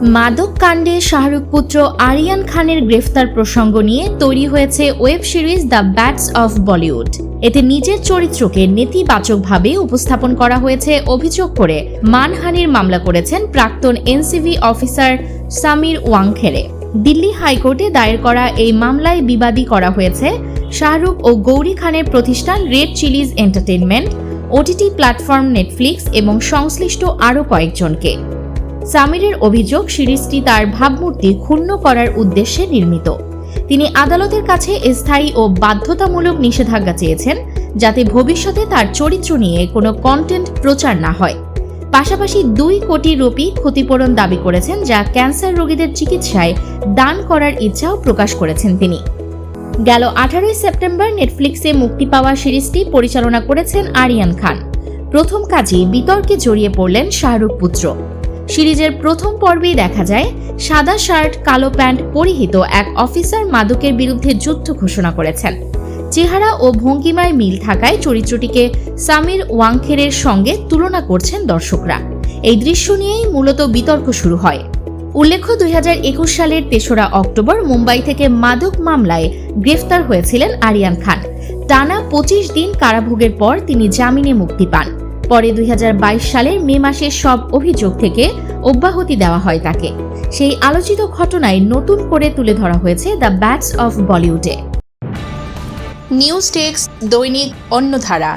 মাদক কাণ্ডে শাহরুখ পুত্র আরিয়ান খানের গ্রেফতার প্রসঙ্গ নিয়ে তৈরি হয়েছে web series the bats of Bollywood. এতে নিজের চরিত্রকে নেতিবাচকভাবে উপস্থাপন করা হয়েছে অভিযোগ করে মানহানির মামলা করেছেন প্রাক্তন এনসিভি অফিসার সামির ওয়াংখেরে। দিল্লি হাইকোর্টে দায়ের করা এই মামলায় বিবাদী করা হয়েছে শাহরুখ ও গৌরী খানের প্রতিষ্ঠান Red Chillies Entertainment OTT platform Netflix এবং সংশ্লিষ্ট আরও কয়েকজনকে। সামিরের অভিযোগ সিরিজটি তার ভাবমূর্তি ক্ষুণ্ণ করার উদ্দেশ্যে নির্মিত। তিনি আদালতের কাছে স্থায়ী ও বাধ্যতামূলক নিষেধাজ্ঞা চেয়েছেন, যাতে ভবিষ্যতে তার চরিত্র নিয়ে কোনো কন্টেন্ট প্রচার না হয়। পাশাপাশি দুই কোটি রুপি ক্ষতিপূরণ দাবি করেছেন, যা ক্যান্সার রোগীদের চিকিৎসায় দান করার ইচ্ছাও প্রকাশ করেছেন তিনি। গেল আঠারোই সেপ্টেম্বর নেটফ্লিক্সে মুক্তি পাওয়া সিরিজটি পরিচালনা করেছেন আরিয়ান খান। প্রথম কাজেই বিতর্কে জড়িয়ে পড়লেন শাহরুখ পুত্র। সিরিজের প্রথম পর্বেই দেখা যায়, সাদা শার্ট, কালো প্যান্ট পরিহিত এক অফিসার মাদকের বিরুদ্ধে যুদ্ধ ঘোষণা করেছেন। চেহারা ও ভঙ্গিমায় মিল থাকায় চরিত্রটিকে সামির ওয়াংখেরের সঙ্গে তুলনা করছেন দর্শকরা। এই দৃশ্য নিয়েই মূলত বিতর্ক শুরু হয়। উল্লেখ্য, দুই হাজার একুশ সালের তেসরা অক্টোবর মুম্বাই থেকে মাদক মামলায় গ্রেফতার হয়েছিলেন আরিয়ান খান। টানা পঁচিশ দিন কারাভোগের পর তিনি জামিনে মুক্তি পান। পরে দুই সালের মে মাসের সব অভিযোগ থেকে অব্যাহতি দেওয়া হয় তাকে। সেই আলোচিত ঘটনায় নতুন করে তুলে ধরা হয়েছে দ্য ব্যাটস অফ বলিউডে। নিউজ টেক্স দৈনিক অন্যধারা